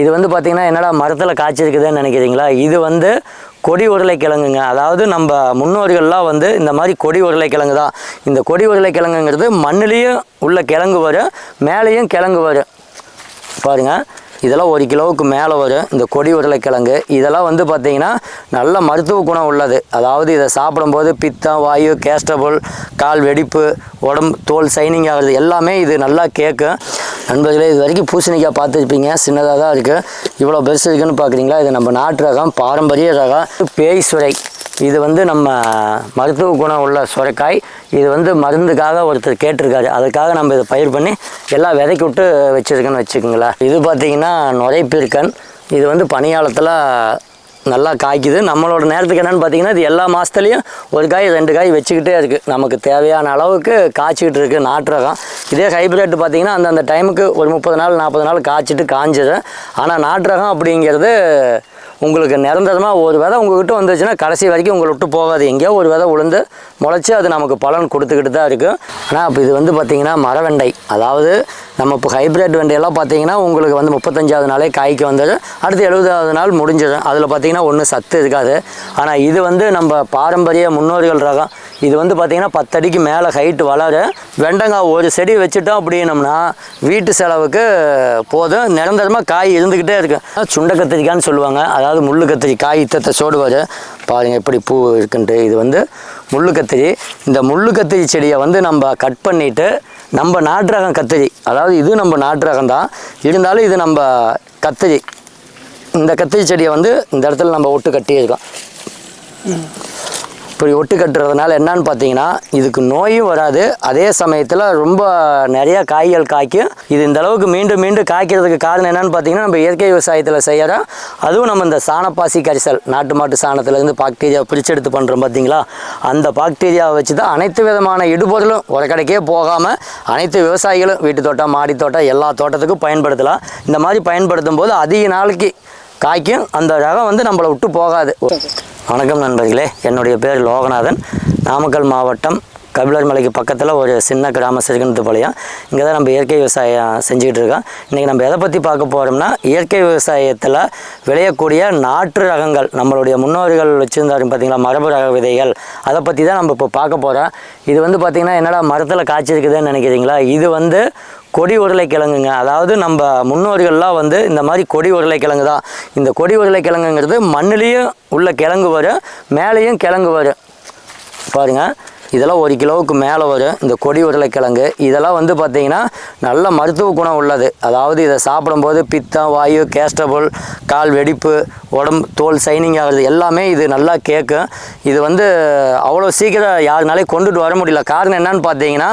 இது வந்து பார்த்தீங்கன்னா என்னடா மரத்தில் காய்ச்சிருக்குதுன்னு நினைக்கிறீங்களா? இது வந்து கொடி உருளைக்கிழங்குங்க. அதாவது நம்ம முன்னோர்கள்லாம் வந்து இந்த மாதிரி கொடி உருளைக்கிழங்கு தான். இந்த கொடி உருளைக்கிழங்குங்கிறது மண்ணுலேயும் உள்ள கிழங்கு வரும் மேலேயும் கிழங்கு வரும். பாருங்க இதெல்லாம் ஒரு கிலோவுக்கு மேலே வரும் இந்த கொடி உருளைக்கிழங்கு. இதெல்லாம் வந்து பார்த்திங்கன்னா நல்ல மருத்துவ குணம் உள்ளது. அதாவது இதை சாப்பிடும்போது பித்தம் வாயு கேஸ்டபுள் கால் வெடிப்பு உடம்பு தோல் சைனிங் ஆகுறது எல்லாமே இது நல்லா கேட்கும். நண்பர்களே இது வரைக்கும் பூசணிக்காய் பார்த்துருப்பீங்க. சின்னதாக தான் இருக்குது இவ்வளோ பெருசு இருக்குன்னு பார்க்குறீங்களா? இது நம்ம நாட்டு ரகம் பாரம்பரிய ரகம். பேய் சுரை. இது வந்து நம்ம மருத்துவ குணம் உள்ள சுரைக்காய். இது வந்து மருந்துக்காக ஒருத்தர் கேட்டிருக்காரு. அதுக்காக நம்ம இதை பயிர் பண்ணி எல்லாம் விதைக்கி விட்டு வச்சுருக்கேன்னு வச்சுக்கோங்களேன். இது பார்த்தீங்கன்னா நுரைப்பீர்க்கன் இது வந்து பனியாலத்தில் நல்லா காய்க்குது. நம்மளோட நேரத்துக்கு என்னென்னு பார்த்தீங்கன்னா இது எல்லா மாதத்துலேயும் ஒரு காய் ரெண்டு காய் வச்சுக்கிட்டே இருக்குது நமக்கு தேவையான அளவுக்கு காய்ச்சிக்கிட்டு இருக்குது நாட்டு ரகம் இதே ஹைப்ரிட் பார்த்தீங்கன்னா அந்தந்த டைமுக்கு ஒரு முப்பது நாள் நாற்பது நாள் காய்ச்சிட்டு காஞ்சிடும் ஆனால் நாட்டு ரகம் அப்படிங்கிறது உங்களுக்கு நிரந்தரமாக ஒரு விதை உங்கள்கிட்ட வந்துச்சுன்னா கடைசி வரைக்கும் உங்களை விட்டு போகாது. எங்கேயோ ஒரு விதை உளுந்து முளைச்சி அது நமக்கு பலன் கொடுத்துக்கிட்டு தான் இருக்கும் ஆனால் இப்போ இது வந்து பார்த்திங்கன்னா மரவெண்டை. அதாவது நம்ம இப்போ ஹைப்ரிட் வெண்டையெல்லாம் பார்த்தீங்கன்னா உங்களுக்கு வந்து முப்பத்தஞ்சாவது நாளே காய்க்கு வந்தது அடுத்து எழுபதாவது நாள் முடிஞ்சிடும். அதில் பார்த்தீங்கன்னா ஒன்றும் சத்து இருக்காது. ஆனால் இது வந்து நம்ம பாரம்பரிய முன்னோர்கள் ரகம். இது வந்து பார்த்திங்கன்னா பத்தடிக்கு மேலே ஹைட்டு வளர வெண்டங்காய் ஒரு செடி வச்சுட்டோம் அப்படின்னம்னா வீட்டு செலவுக்கு போதும். நிரந்தரமாக காய் இருந்துக்கிட்டே இருக்குது சுண்டை கத்திரிக்கான்னு சொல்லுவாங்க. அதாவது முள்ளு கத்திரி காய் இத்தத்தை சோடுவார். பாருங்கள் எப்படி பூ இருக்குன்ட்டு. இது வந்து முள்ளு கத்திரி. இந்த முள்ளு கத்திரி செடியை வந்து நம்ம கட் பண்ணிவிட்டு நம்ம நாட்டு ரகம் கத்திரி. அதாவது இது நம்ம நாட்டு ரகம் தான். இருந்தாலும் இது நம்ம கத்திரி. இந்த கத்திரி செடியை வந்து இந்த இடத்துல நம்ம ஒட்டு கட்டியிருக்கோம். இப்படி ஒட்டு கட்டுறதுனால என்னன்னு பார்த்தீங்கன்னா இதுக்கு நோயும் வராது. அதே சமயத்தில் ரொம்ப நிறைய காய்கள் காய்க்கும். இது இந்த அளவுக்கு மீண்டும் மீண்டும் காய்க்கிறதுக்கு காரணம் என்னன்னு பார்த்தீங்கன்னா நம்ம இயற்கை விவசாயத்தில் செய்கிறோம் அதுவும் நம்ம இந்த சாணப்பாசி கரிசல் நாட்டு மாட்டு சாணத்துலேருந்து பாக்டீரியா பிரிச்செடுத்து பண்ணுறோம் பார்த்தீங்களா? அந்த பாக்டீரியாவை வச்சு தான் அனைத்து விதமான இடுபொருளும் உரக்கடைக்கே போகாமல் அனைத்து விவசாயிகளும் வீட்டு தோட்டம் மாடி தோட்டம் எல்லா தோட்டத்துக்கும் பயன்படுத்தலாம். இந்த மாதிரி பயன்படுத்தும் போது அதிக நாளைக்கு காய்க்கும். அந்த ரகம் வந்து நம்மளை விட்டு போகாது. வணக்கம் நண்பர்களே. என்னுடைய பேர் லோகநாதன். நாமக்கல் மாவட்டம் கபிலர் மலைக்கு பக்கத்தில் ஒரு சின்ன கிராம சிறுகணத்து பாளையம். இங்கே தான் நம்ம இயற்கை விவசாயம் செஞ்சுக்கிட்டு இருக்கோம். இன்றைக்கி நம்ம எதை பற்றி பார்க்க போகிறோம்னா இயற்கை விவசாயத்தில் விளையக்கூடிய நாட்டு ரகங்கள் நம்மளுடைய முன்னோர்கள் வச்சுருந்தாரு பார்த்தீங்களா மரபு ரக விதைகள். அதை பற்றி தான் நம்ம இப்போ பார்க்க போகிறோம் இது வந்து பார்த்திங்கன்னா என்னடா மரத்தில் காய்ச்சிருக்குதுன்னு நினைக்கிறீங்களா? இது வந்து கொடி உருளைக்கிழங்குங்க. அதாவது நம்ம முன்னோர்கள்லாம் வந்து இந்த மாதிரி கொடி உருளைக்கிழங்கு தான். இந்த கொடி உருளைக்கிழங்குங்கிறது மண்ணுலேயும் உள்ள கிழங்கு வரும் மேலேயும் கிழங்கு வரும். பாருங்கள் இதெல்லாம் ஒரு கிலோவுக்கு மேலே வரும் இந்த கொடி உருளைக்கிழங்கு. இதெல்லாம் வந்து பார்த்திங்கன்னா நல்ல மருத்துவ குணம் உள்ளது. அதாவது இதை சாப்பிடும்போது பித்தம் வாயு கேஸ்டபுள் கால் வெடிப்பு உடம்பு தோல் சைனிங் ஆகிறது எல்லாமே இது நல்லா கேட்கும் இது வந்து அவ்வளோ சீக்கிரம் யாருனாலே கொண்டுட்டு வர முடியல. காரணம் என்னன்னு பார்த்தீங்கன்னா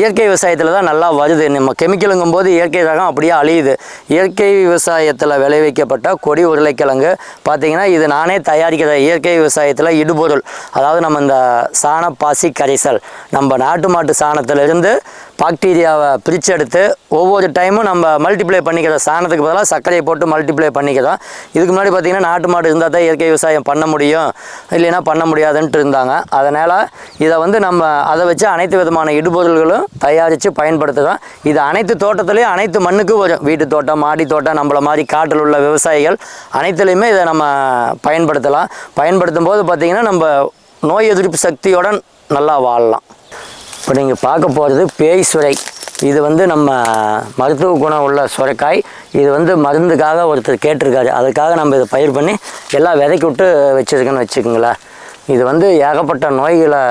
இயற்கை விவசாயத்தில் தான் நல்லா வருது. நம்ம கெமிக்கலுங்கும் போது இயற்கை ரகம் அப்படியே அழியுது. இயற்கை விவசாயத்தில் விளைவிக்கப்பட்ட கொடி உருளைக்கிழங்கு பார்த்தீங்கன்னா இது நானே தயாரிக்கிற இயற்கை விவசாயத்தில் இடுபொருள். அதாவது நம்ம இந்த சாணப்பாசி கரைசல். நம்ம நாட்டு மாட்டு சாணத்திலிருந்து பாக்டீரியாவை பிரிச்செடுத்து ஒவ்வொரு டைமும் நம்ம மல்டிப்ளை பண்ணிக்கிறோம் சாணத்துக்கு பதிலாக சர்க்கரையை போட்டு மல்டிப்ளை பண்ணிக்கிறோம். இதுக்கு முன்னாடி பார்த்திங்கன்னா நாட்டு மாடு இருந்தால் தான் இயற்கை விவசாயம் பண்ண முடியும். இல்லைன்னா பண்ண முடியாதுன்ட்டு இருந்தாங்க. அதனால் இதை வந்து நம்ம அதை வச்சு அனைத்து விதமான இடுபொருள்களும் தயாரித்து பயன்படுத்துகிறோம் இது அனைத்து தோட்டத்துலேயும் அனைத்து மண்ணுக்கும் வரும். வீட்டு தோட்டம் மாடி தோட்டம் நம்மளை மாதிரி காட்டில் உள்ள விவசாயிகள் அனைத்துலேயுமே இதை நம்ம பயன்படுத்தலாம். பயன்படுத்தும் போது பார்த்திங்கன்னா நம்ம நோய் எதிர்ப்பு சக்தியுடன் நல்லா வாழலாம். இப்போ நீங்கள் பார்க்க போகிறது பேய் சுரை. இது வந்து நம்ம மருத்துவ குணம் உள்ள சுரைக்காய். இது வந்து மருந்துக்காக ஒருத்தர் கேட்டிருக்காரு. அதுக்காக நம்ம இதை பயிர் பண்ணி எல்லாம் விதைக்கி விட்டு வச்சுருக்கேன்னு வச்சுக்கோங்களேன். இது வந்து ஏகப்பட்ட நோய்களை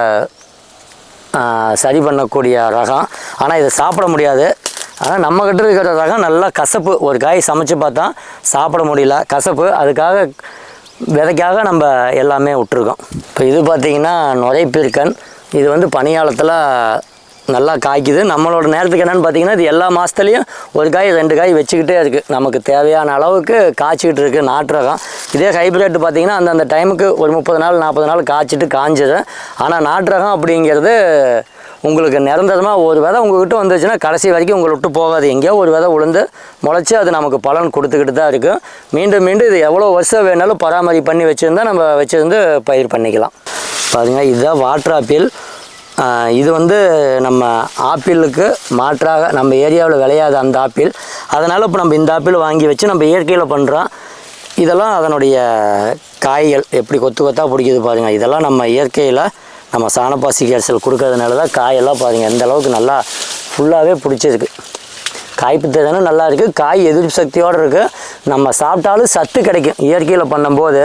சரி பண்ணக்கூடிய ரகம். ஆனால் இதை சாப்பிட முடியாது. ஆனால் நம்மக்கிட்ட இருக்கிற ரகம் நல்லா கசப்பு. ஒரு காய் சமைச்சு பார்த்தா சாப்பிட முடியல. கசப்பு. அதுக்காக விதைக்காக நம்ம எல்லாமே விட்டுருக்கோம். இப்போ இது பார்த்திங்கன்னா நுரைப்பீர்க்கன் இது வந்து பனியாலத்தில் நல்லா காய்க்குது. நம்மளோட நேரத்துக்கு என்னென்னு பார்த்தீங்கன்னா இது எல்லா மாதத்துலேயும் ஒரு காய் ரெண்டு காய் வச்சுக்கிட்டே இருக்குது நமக்கு தேவையான அளவுக்கு காய்ச்சிக்கிட்டு இருக்குது நாட்டு ரகம் இதே ஹைப்ரிட் பார்த்திங்கன்னா அந்தந்த டைமுக்கு ஒரு முப்பது நாள் நாற்பது நாள் காய்ச்சிட்டு காய்ஞ்சது ஆனால் நாட்டு ரகம் அப்படிங்கிறது உங்களுக்கு நிரந்தரமாக ஒரு விதை உங்கள்கிட்ட வந்துச்சுன்னா கடைசி வரைக்கும் உங்களை விட்டு போகாது. எங்கேயோ ஒரு விதை உளுந்து முளைச்சி அது நமக்கு பலன் கொடுத்துக்கிட்டு தான் இருக்கும் மீண்டும் மீண்டும் இது எவ்வளோ வருஷம் வேணாலும் பராமரி பண்ணி வச்சுருந்தா நம்ம வச்சுருந்து பயிர் பண்ணிக்கலாம். பாருங்க இதுதான் வாட்டர் ஆப்பிள் இது வந்து நம்ம ஆப்பிளுக்கு மாற்றாக நம்ம ஏரியாவில் விளையாத அந்த ஆப்பிள் அதனால் இப்போ நம்ம இந்த ஆப்பிள் வாங்கி வச்சு நம்ம இயற்கையில் பண்ணுறோம் இதெல்லாம் அதனுடைய காய்கள் எப்படி கொத்து கொத்தாக பிடிக்குது பாருங்கள் இதெல்லாம் நம்ம இயற்கையில் நம்ம சாணப்பாசி கேசல் கொடுக்கறதுனால தான் காயெல்லாம் பாருங்கள் எந்த அளவுக்கு நல்லா ஃபுல்லாகவே பிடிச்சிருக்கு. காய் திறனும் நல்லா இருக்குது காய் எதிர்ப்பு சக்தியோடு இருக்குது நம்ம சாப்பிட்டாலும் சத்து கிடைக்கும். இயற்கையில் பண்ணும்போது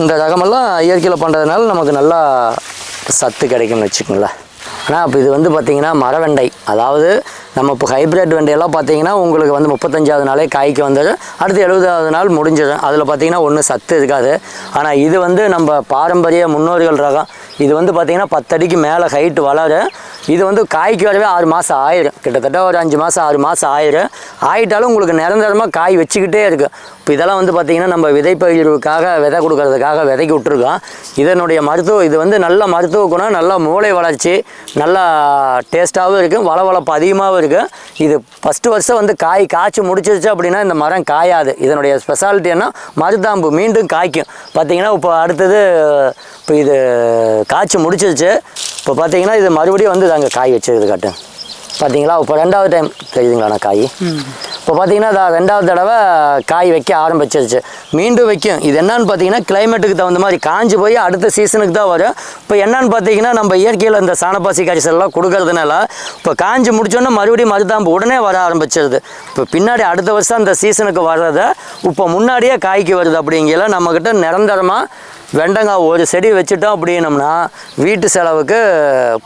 இந்த ரகமெல்லாம் இயற்கையில் பண்ணுறதுனால நமக்கு நல்லா சத்து கிடைக்கும்னு வச்சுக்கோங்களேன் ஆனால் இப்போ இது வந்து பார்த்திங்கன்னா மரவெண்டை. அதாவது நம்ம இப்போ ஹைப்ரிட் வெண்டையெல்லாம் பார்த்தீங்கன்னா உங்களுக்கு வந்து முப்பத்தஞ்சாவது நாளே காய்க்கு வந்தது அடுத்து எழுபதாவது நாள் முடிஞ்சிடும். அதில் பார்த்தீங்கன்னா ஒன்றும் சத்து இருக்காது. ஆனால் இது வந்து நம்ம பாரம்பரிய முன்னோர்கள் ரகம். இது வந்து பார்த்திங்கன்னா பத்தடிக்கு மேலே ஹைட்டு வளரும். இது வந்து காய்க்கு வரவே ஆறு மாதம் ஆயிரும். கிட்டத்தட்ட ஒரு அஞ்சு மாதம் ஆறு மாதம் ஆயிரும். ஆயிட்டாலும் உங்களுக்கு நிரந்தரமாக காய் வச்சுக்கிட்டே இருக்குது இப்போ இதெல்லாம் வந்து பார்த்திங்கன்னா நம்ம விதைப்பயிர்வுக்காக விதை கொடுக்கறதுக்காக விதைக்கு விட்டுருக்கோம். இதனுடைய மருத்துவ இது வந்து நல்ல மருத்துவ குணம் நல்ல மூளை வளர்ச்சி நல்லா டேஸ்ட்டாகவும் இருக்கும் வளவளப்பு அதிகமாகவும் இருக்கும் இது ஃபஸ்ட்டு வருஷம் வந்து காய் காய்ச்சி முடிச்சிருச்சு அப்படின்னா இந்த மரம் காயாது. இதனுடைய ஸ்பெஷாலிட்டி என்ன? மருதாம்பு மீண்டும் காய்க்கும். பார்த்தீங்கன்னா இப்போ அடுத்தது இப்போ இது காய்ச்சி முடிச்சிருச்சு. இப்போ பார்த்தீங்கன்னா இது மறுபடியும் வந்து அங்கே காய் வச்சிருக்குது காட்டு. பார்த்தீங்களா? இப்போ ரெண்டாவது டைம் தெரியுதுங்களாண்ணா காய்? இப்போ பார்த்தீங்கன்னா இதா ரெண்டாவது தடவை காய் வைக்க ஆரம்பிச்சிருச்சு. மீண்டும் வைக்கும். இது என்னன்னு பார்த்தீங்கன்னா கிளைமேட்டுக்கு தகுந்த மாதிரி காஞ்சி போய் அடுத்த சீசனுக்கு தான் வரும். இப்போ என்னன்னு பார்த்தீங்கன்னா நம்ம இயற்கையில் இந்த சாணப்பாசி கரிசல்லாம் கொடுக்கறதுனால இப்போ காஞ்சி முடிச்சோன்னா மறுபடியும் மருதாம்பு உடனே வர ஆரம்பிச்சிருது. இப்போ பின்னாடி அடுத்த வருஷம் அந்த சீசனுக்கு வர்றதை இப்போ முன்னாடியே காய்க்கு வருது அப்படிங்கிற நம்மக்கிட்ட நிரந்தரமாக வெண்டங்காய் ஒரு செடி வச்சுட்டோம் அப்படின்னம்னா வீட்டு செலவுக்கு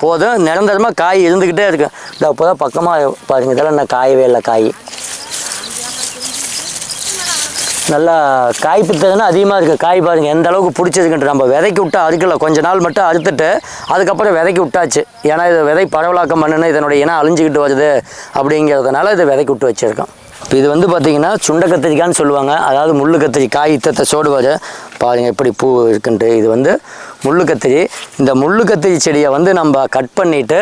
போதும். நிரந்தரமாக காய் இருந்துக்கிட்டே இருக்கும். இந்த இப்போ தான் பக்கமாக பாருங்க இதெல்லாம் என்ன காயவே இல்லை காய். நல்லா காய்ப்பு திறனும் அதிகமாக இருக்குது காய் பாருங்கள் எந்த அளவுக்கு பிடிச்சிருக்குன்ட்டு நம்ம விதைக்கு விட்டா அதுக்குள்ள கொஞ்ச நாள் மட்டும் அறுத்துட்டு அதுக்கப்புறம் விதைக்கு விட்டாச்சு. ஏன்னா இது விதை பரவலாக்கம் மண்ணுன்னு இதனுடைய இனம் அழிஞ்சிக்கிட்டு வருது அப்படிங்கிறதுனால இதை விதைக்கு விட்டு வச்சுருக்கோம். இப்போ இது வந்து பார்த்திங்கன்னா சுண்ட கத்திரிக்காய்னு சொல்லுவாங்க. அதாவது முள்ளு கத்திரி காய் இத்தத்தை சோடுவார் பாருங்கள் எப்படி பூ இருக்குன்ட்டு. இது வந்து முள்ளு கத்திரி. இந்த முள்ளு கத்திரி செடியை வந்து நம்ம கட் பண்ணிவிட்டு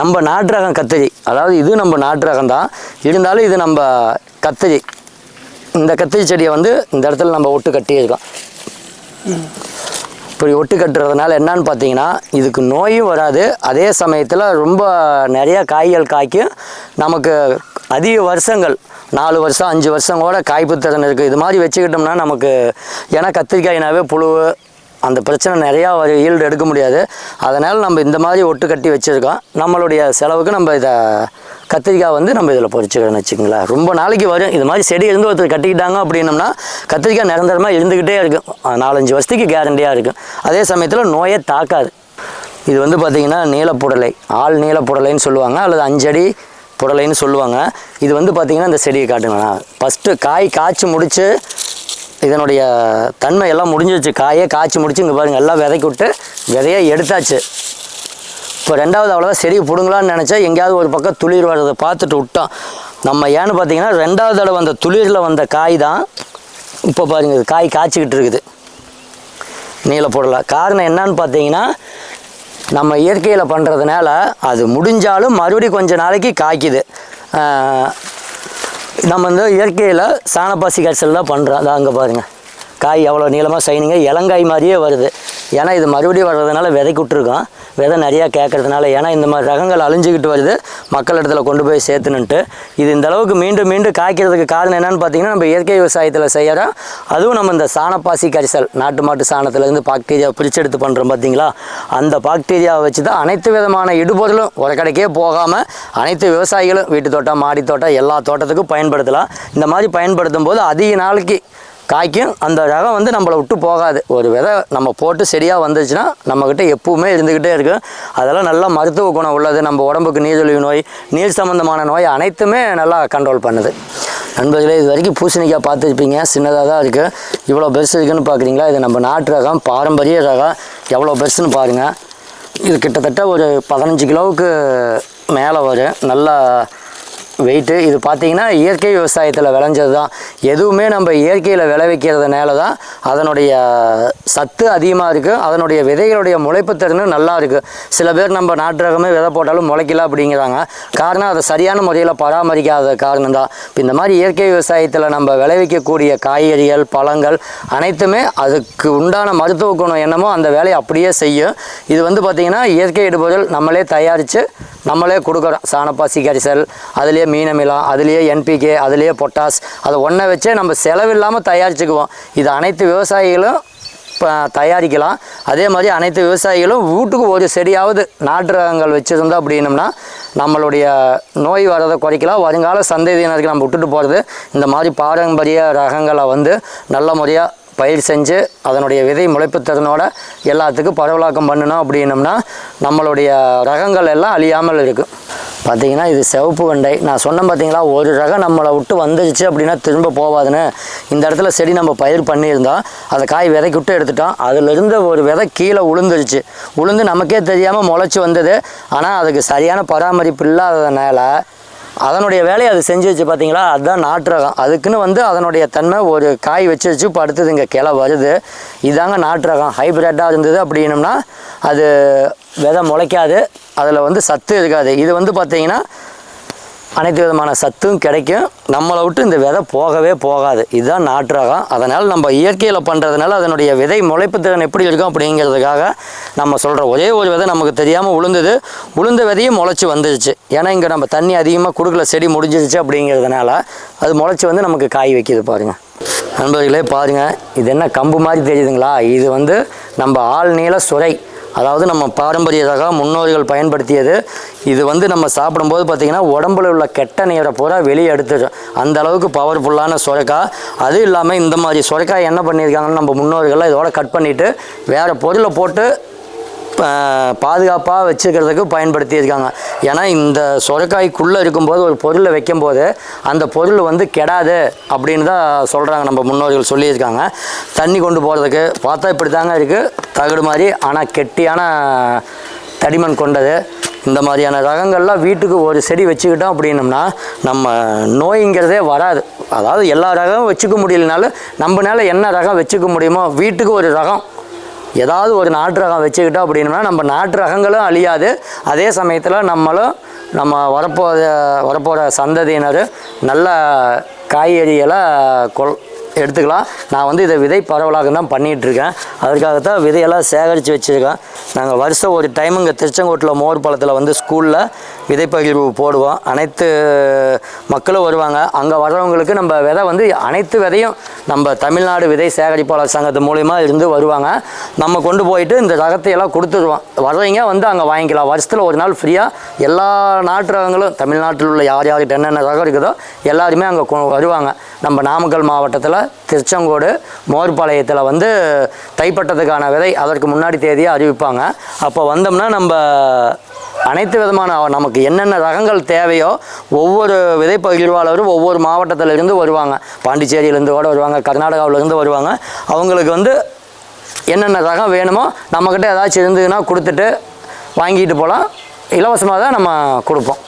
நம்ம நாட்டு ரகம் கத்திரி. அதாவது இது நம்ம நாட்டு ரகம் தான் இருந்தாலும் இது நம்ம கத்திரி. இந்த கத்திரி செடியை வந்து இந்த இடத்துல நம்ம ஒட்டு கட்டியிருக்கோம் இப்படி ஒட்டு கட்டுறதுனால என்னன்னு பார்த்தீங்கன்னா இதுக்கு நோயும் வராது. அதே சமயத்தில் ரொம்ப நிறையா காய்கள் காய்க்கும். நமக்கு அதிக வருஷங்கள் நாலு வருஷம் அஞ்சு வருஷம் கூட காய்ப்பு திறன் இருக்குது இது மாதிரி வச்சுக்கிட்டோம்னா நமக்கு ஏன்னா கத்திரிக்காயினாவே புழு அந்த பிரச்சனை நிறையா ஈல்டு எடுக்க முடியாது. அதனால் நம்ம இந்த மாதிரி ஒட்டு கட்டி வச்சுருக்கோம். நம்மளுடைய செலவுக்கு நம்ம இதை கத்திரிக்காய் வந்து நம்ம இதில் பொறிச்சுக்கிறோன்னு வச்சுக்கோங்களேன். ரொம்ப நாளைக்கு வரும். இது மாதிரி செடி இருந்து ஒருத்தர் கட்டிக்கிட்டாங்க அப்படின்னம்னா கத்திரிக்காய் நிரந்தரமாக இருந்துக்கிட்டே இருக்கும். நாலஞ்சு வருஷத்துக்கு கேரண்டியாக இருக்கும். அதே சமயத்தில் நோயே தாக்காது. இது வந்து பார்த்திங்கன்னா நீலப்புடலை ஆள் நீலப்புடலைன்னு சொல்லுவாங்க அல்லது அஞ்சடி புடலைன்னு சொல்லுவாங்க. இது வந்து பார்த்திங்கன்னா இந்த செடியை காட்டுங்களா ஃபஸ்ட்டு காய் காய்ச்சி முடித்து இதனுடைய தன்மை எல்லாம் முடிஞ்சிருச்சு. காயே காய்ச்சி முடிச்சு இங்கே பாருங்கள் எல்லாம் விதைக்கு விட்டு விதையை எடுத்தாச்சு. இப்போ ரெண்டாவது அவ்வளோதான் செடி பிடுங்கலான்னு நினச்சா எங்கேயாவது ஒரு பக்கம் துளிர் வர்றதை பார்த்துட்டு விட்டோம். நம்ம ஏன்னு பார்த்தீங்கன்னா ரெண்டாவது தடவை வந்த துளிரில் வந்த காய் தான் இப்போ பாருங்க இது காய் காய்ச்சிக்கிட்டு இருக்குது. நீல போடலாம் காரணம் என்னன்னு பார்த்தீங்கன்னா நம்ம இயற்கையில் பண்ணுறதுனால அது முடிஞ்சாலும் மறுபடியும் கொஞ்ச நாளைக்கு காய்க்குது. நம்ம வந்து இயற்கையில் சாணப்பாசி காய்ச்சல் தான் பண்ணுறோம் அதான் அங்கே பாருங்கள் காய் எவ்வளோ நீளமாக சைனிங்க இளங்காய் மாதிரியே வருது. ஏன்னா இது மறுபடியும் வர்றதுனால விதைக்கு விட்டுருக்கோம் விதை நிறையா கேட்கறதுனால ஏன்னா இந்த மாதிரி ரகங்கள் அழிஞ்சிக்கிட்டு வருது. மக்கள் இடத்துல கொண்டு போய் சேர்த்துனுன்ட்டு இது இந்த அளவுக்கு மீண்டும் மீண்டும் காய்க்கிறதுக்கு காரணம் என்னன்னு பார்த்தீங்கன்னா நம்ம இயற்கை விவசாயத்தில் செய்கிறோம் அதுவும் நம்ம இந்த சாணப்பாசி கரிசல் நாட்டு மாட்டு சாணத்துலேருந்து பாக்டீரியா பிரிச்செடுத்து பண்ணுறோம் பார்த்தீங்களா? அந்த பாக்டீரியாவை வச்சு தான் அனைத்து விதமான இடுபொருளும் ஒரு கடைக்கே போகாமல் அனைத்து விவசாயிகளும் வீட்டு தோட்டம் மாடி தோட்டம் எல்லா தோட்டத்துக்கும் பயன்படுத்தலாம். இந்த மாதிரி பயன்படுத்தும் போது அதிக நாளைக்கு காய்க்கும். அந்த ரகம் வந்து நம்மளை விட்டு போகாது. ஒரு விதை நம்ம போட்டு செடியாக வந்துச்சுன்னா நம்மக்கிட்ட எப்பவுமே இருந்துக்கிட்டே இருக்கும். அதெல்லாம் நல்லா மருத்துவ குணம் உள்ளது. நம்ம உடம்புக்கு நீரிழிவு நோய் நீர் சம்மந்தமான நோய் அனைத்துமே நல்லா கண்ட்ரோல் பண்ணுது. நண்பர்களே இது வரைக்கும் பூசணிக்காய் பார்த்துருப்பீங்க. சின்னதாக தான் இருக்குது இவ்வளோ பெருசு இருக்குன்னு பார்க்குறீங்களா? இது நம்ம நாட்டு ரகம் பாரம்பரிய ரகம். எவ்வளோ பெருசுன்னு பாருங்கள் இது கிட்டத்தட்ட ஒரு பதினஞ்சு கிலோவுக்கு மேலே வரும். நல்லா வெயிட்டு இது பார்த்தீங்கன்னா இயற்கை விவசாயத்தில் விளைஞ்சது தான் எதுவுமே நம்ம இயற்கையில் விளைவிக்கிறதுனால தான் அதனுடைய சத்து அதிகமாக இருக்குது அதனுடைய விதைகளுடைய முளைப்பு திறனும் நல்லா இருக்குது சில பேர் நம்ம நாட்டு ரகமே விதை போட்டாலும் முளைக்கல அப்படிங்கிறாங்க. காரணம் அதை சரியான முறையில் பராமரிக்காத காரணம் தான் இப்போ இந்த மாதிரி இயற்கை விவசாயத்தில் நம்ம விளைவிக்கக்கூடிய காய்கறிகள் பழங்கள் அனைத்துமே அதுக்கு உண்டான மருத்துவ குணம் என்னமோ அந்த வேலையை அப்படியே செய்யும். இது வந்து பார்த்திங்கன்னா இயற்கை இடுபொருள் நம்மளே தயாரித்து நம்மளே கொடுக்குறோம் சாணப்பாசி கரிசல் அதுலேயே மீனமிலம் அதுலேயே என்பிகே அதுலேயே பொட்டாஸ் அதை ஒன்றை வச்சே நம்ம செலவில்லாமல் தயாரிச்சுக்குவோம். இது அனைத்து விவசாயிகளும் இப்போ தயாரிக்கலாம். அதே மாதிரி அனைத்து விவசாயிகளும் வீட்டுக்கு ஒரு செடியாவது நாட்டு ரகங்கள் வச்சுருந்தோம் அப்படின்னம்னா நம்மளுடைய நோய் வரதை குறைக்கலாம். வருங்கால சந்ததியினருக்கு நம்ம விட்டுட்டு போகிறது இந்த மாதிரி பாரம்பரிய ரகங்களை வந்து நல்ல முறையாக பயிர் செஞ்சு அதனுடைய விதை முளைப்பு திறனோட எல்லாத்துக்கும் பரவலாக்கம் பண்ணணும் அப்படின்னம்னா நம்மளுடைய ரகங்கள் எல்லாம் அழியாமல் இருக்கும் பார்த்திங்கன்னா இது சிவப்பு வெண்டை. நான் சொன்னேன் பார்த்தீங்களா ஒரு ரகம் நம்மளை விட்டு வந்துருச்சு அப்படின்னா திரும்ப போகாதுன்னு இந்த இடத்துல செடி நம்ம பயிர் பண்ணியிருந்தோம் அதை காய் விதைக்கு விட்டு எடுத்துட்டோம். அதிலிருந்து ஒரு விதை கீழே உளுந்துருச்சு. உளுந்து நமக்கே தெரியாமல் முளைச்சி வந்தது. ஆனால் அதுக்கு சரியான பராமரிப்பு இல்லாததுனால அதனுடைய வேலையை அது செஞ்சு வச்சு பார்த்தீங்களா? அதுதான் நாட்டுரகம் அதுக்குன்னு வந்து அதனுடைய தன்மை ஒரு காய் வச்சு வச்சு இப்போ அடுத்தது இங்கே கிளை வருது. இதாங்க நாட்டுரகம் ஹைப்ரிட்டாக இருந்தது அப்படின்னம்னா அது விதை முளைக்காது. அதில் வந்து சத்து இருக்காது. இது வந்து பார்த்தீங்கன்னா அனைத்து விதமான சத்தும் கிடைக்கும். நம்மளை விட்டு இந்த விதை போகவே போகாது. இதுதான் நாட்டு ரகம் அதனால் நம்ம இயற்கையில் பண்ணுறதுனால அதனுடைய விதை முளைப்பு திறன் எப்படி இருக்கும் அப்படிங்கிறதுக்காக நம்ம சொல்கிற ஒரே ஒரு விதை நமக்கு தெரியாமல் உளுந்தது. உளுந்த விதையும் முளைச்சி வந்துருச்சு. ஏன்னா இங்கே நம்ம தண்ணி அதிகமாக கொடுக்கல செடி முடிஞ்சிருச்சு அப்படிங்கிறதுனால அது முளைச்சி வந்து நமக்கு காய் வைக்கிது பாருங்கள் நண்பர்களே பாருங்கள் இது என்ன கம்பு மாதிரி தெரியுதுங்களா? இது வந்து நம்ம ஆள் நீள சுரை. அதாவது நம்ம பாரம்பரியதாக முன்னோர்கள் பயன்படுத்தியது. இது வந்து நம்ம சாப்பிடும்போது பார்த்திங்கன்னா உடம்புல உள்ள கெட்ட நீரை பூரா வெளியே எடுத்துடும் அந்த அளவுக்கு பவர்ஃபுல்லான சுரக்காய். அதுவும் இல்லாமல் இந்த மாதிரி சுரக்காய் என்ன பண்ணியிருக்காங்கன்னு நம்ம முன்னோர்கள்லாம் இதோட கட் பண்ணிவிட்டு வேறு பொருளை போட்டு பாதுகாப்பாக வச்சுக்கிறதுக்கு பயன்படுத்தியிருக்காங்க. ஏன்னா இந்த சுரைக்காய்க்குள்ளே இருக்கும்போது ஒரு பொருளை வைக்கும்போது அந்த பொருள் வந்து கெடாது அப்படின்னு தான் சொல்கிறாங்க நம்ம முன்னோர்கள் சொல்லியிருக்காங்க. தண்ணி கொண்டு போகிறதுக்கு பார்த்தா இப்படி தாங்க இருக்குது தகடு மாதிரி ஆனால் கெட்டியான தடிமண் கொண்டது. இந்த மாதிரியான ரகங்கள்லாம் வீட்டுக்கு ஒரு செடி வச்சுக்கிட்டோம் அப்படின்னம்னா நம்ம நோய்ங்கிறதே வராது. அதாவது எல்லா ரகமும் வச்சுக்க முடியலனாலும் நம்மனால என்ன ரகம் வச்சுக்க முடியுமோ வீட்டுக்கு ஒரு ரகம் ஏதாவது ஒரு நாட்டு ரகம் வச்சுக்கிட்டோம் அப்படின்னா நம்ம நாட்டு ரகங்களும் அழியாது. அதே சமயத்தில் நம்மளும் நம்ம வரப்போகிற வரப்போகிற சந்ததியினர் நல்ல காய்கறிகளை கொள் எடுத்துக்கலாம். நான் வந்து இதை விதை பரவலாக தான் பண்ணிகிட்ருக்கேன். அதுக்காகத்தான் விதையெல்லாம் சேகரித்து வச்சுருக்கேன். நாங்கள் வருஷம் ஒரு டைம் இங்கே திருச்செங்கோட்டில் மோர் பழத்தில் வந்து ஸ்கூலில் விதைப்பகிர்வு போடுவோம். அனைத்து மக்களும் வருவாங்க. அங்கே வர்றவங்களுக்கு நம்ம விதை வந்து அனைத்து விதையும் நம்ம தமிழ்நாடு விதை சேகரிப்பாளர் சங்கத்து மூலிமா இருந்து வருவாங்க. நம்ம கொண்டு போயிட்டு இந்த ரகத்தையெல்லாம் கொடுத்துருவோம். வர்றவங்க வந்து அங்கே வாங்கிக்கலாம். வருஷத்தில் ஒரு நாள் ஃப்ரீயாக எல்லா நாட்டு ரகங்களும் தமிழ்நாட்டில் உள்ள யார் யார்கிட்ட என்னென்ன ரகம் இருக்குதோ எல்லாருமே அங்கே கொ- வருவாங்க. நம்ம நாமக்கல் மாவட்டத்தில் திருச்செங்கோடு மோர்பாளையத்தில் வந்து தைப்பட்டத்துக்கான விதை அதற்கு முன்னாடி தேதியை அறிவிப்பாங்க. அப்போ வந்தோம்னா நம்ம அனைத்து விதமான நமக்கு என்னென்ன ரகங்கள் தேவையோ ஒவ்வொரு விதை பகிர்வாளரும் ஒவ்வொரு மாவட்டத்திலிருந்து வருவாங்க. பாண்டிச்சேரியிலேருந்து கூட வருவாங்க கர்நாடகாவிலேருந்து வருவாங்க. அவங்களுக்கு வந்து என்னென்ன ரகம் வேணுமோ நம்மக்கிட்ட ஏதாச்சும் இருந்ததுன்னா கொடுத்துட்டு வாங்கிட்டு போகலாம். இலவசமாக தான் நம்ம கொடுப்போம்.